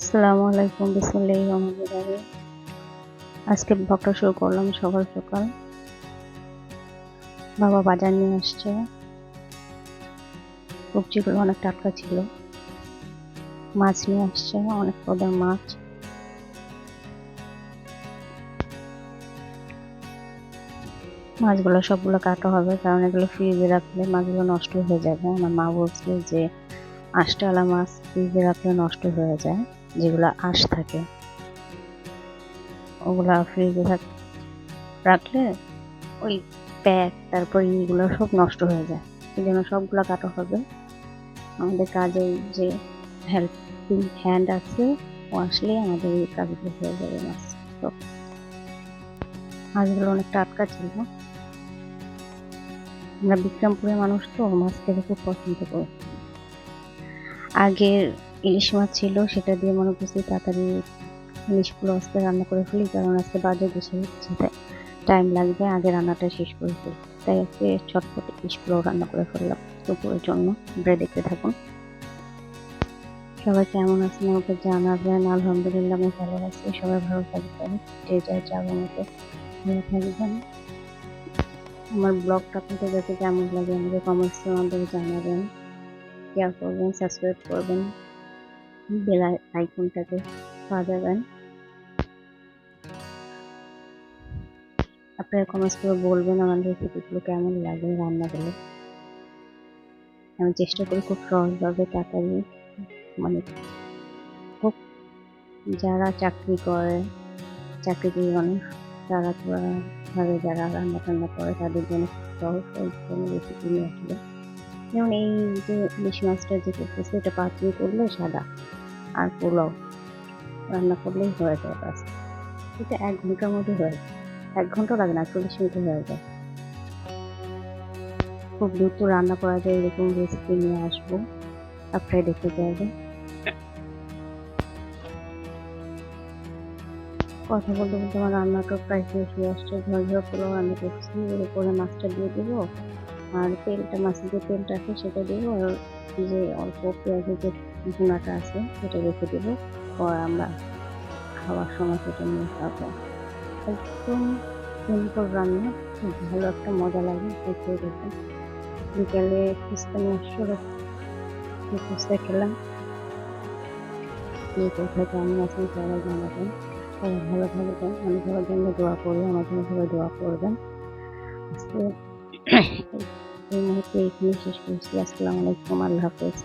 আসসালামু আলাইকুম বিসমুল্লাহি রহমানির আজকে ব্লগটা শুরু করলাম সকাল সকাল। বাবা বাজার নিয়ে আসছে। সবজিগুলো অনেক টাটকা ছিল। মাছ নিয়ে আসছে, অনেক পদের মাছ। মাছগুলো সবগুলো কাটা হবে, কারণ এগুলো ফ্রিজে রাখলে মাছগুলো নষ্ট হয়ে যাবে। আমার মা বলছিল যে আষ্টালা মাছ ফ্রিজে রাখলে নষ্ট হয়ে যায়। যেগুলো আঁশ থাকে, ওগুলো ফ্রিজে থাক, রাখলে ওই প্যাক, তারপর এইগুলো সব নষ্ট হয়ে যায়। এই জন্য সবগুলো কাটা হবে। আমাদের কাজে যে হেল্পিং হ্যান্ড আছে, ও আসলে আমাদের এই কাজগুলো হয়ে যাবে মাছ মাছগুলো অনেক টাটকা ছিল। আমরা বিক্রমপুরের মানুষ তো, মাছ খেতে খুব পছন্দ করি। আগের ইলিশ মাছ ছিল, সেটা দিয়ে মনে করছি তাড়াতাড়ি ইলিশগুলো আজকে রান্না করে ফেলি, কারণ আজকে বাজে গুছিয়ে যেতে টাইম লাগবে, আগে রান্নাটা শেষ করে ফেলি। তাই আজকে ছটপট ইলিশগুলো রান্না করে ফেললাম দুপুরের জন্য। আপনারা দেখতে থাকুন। সবাই কেমন আছেন আমাকে জানাবেন। আলহামদুলিল্লাহ, আমি ভালো আছি। সবাই ভালো থাকবেন। যে যার যাওয়ার মতো ভালো থাকবেন। আমার ব্লগটা আপনাদের কাছে কেমন লাগে আমাকে কমেন্টসের মাধ্যমে জানাবেন। শেয়ার করবেন সাবস্ক্রাইব করবেন। বেল আইকনটাকে বাজাবেন। আপনারা কমেন্টস করে বলবেন আমার রেসিপিগুলো কেমন লাগে রান্নাগুলো। আমি চেষ্টা করি খুব সহজভাবে তাড়াতাড়ি মানে খুব যারা চাকরি করে, চাকরিজীবী মানুষ, তারা ভাবে যারা রান্না টান্না করে, তাদের জন্য খুব সহজ সহজ রেসিপি নিয়ে আসলে। যেমন এই যে ইলিশ মাছটা যে করতেছে, এটা পাতলি করলে সাদা, আর পোলাও। রান্না করলেই হয়ে যায় বাস এটা এক ঘণ্টার মধ্যে হয়ে যায়। এক ঘণ্টা লাগে না, চল্লিশ মিনিটে হয়ে যায়। খুব দ্রুত রান্না করা যায়, এরকম রেসিপি নিয়ে আসব আপনারা দেখতে চাইবেন। কথা বলতে বলতে আমার রান্নাটা প্রায় শেষ হয়ে আসছে। ঝোল পোলাও রান্না করছি এর উপরে মাছটা দিয়ে দেবো। আর তেলটা, মাছের যে তেলটা আছে সেটা দেবো আর যে অল্প পেঁয়াজের যে ভুনাটা আছে সেটা রেখে দেবো। পর আমরা খাওয়ার সময় সেটা নিয়ে খাব। একদম সিম্পল রান্না, খুব ভালো একটা মজা লাগে খেতে দেখে বিকেলে ফুচকা নিয়ে আসলো ফুচকা খেলাম। কে কোথায় কেমন আছেন সবাই জানাবেন সবাই ভালো থাকবেন আমি সবার জন্য দোয়া করব আমার জন্য সবাই দোয়া করবেন। আজকে এই মুহূর্তে এখানে শেষ করছি আসসালামু আলাইকুম আল্লাহ হাফেজ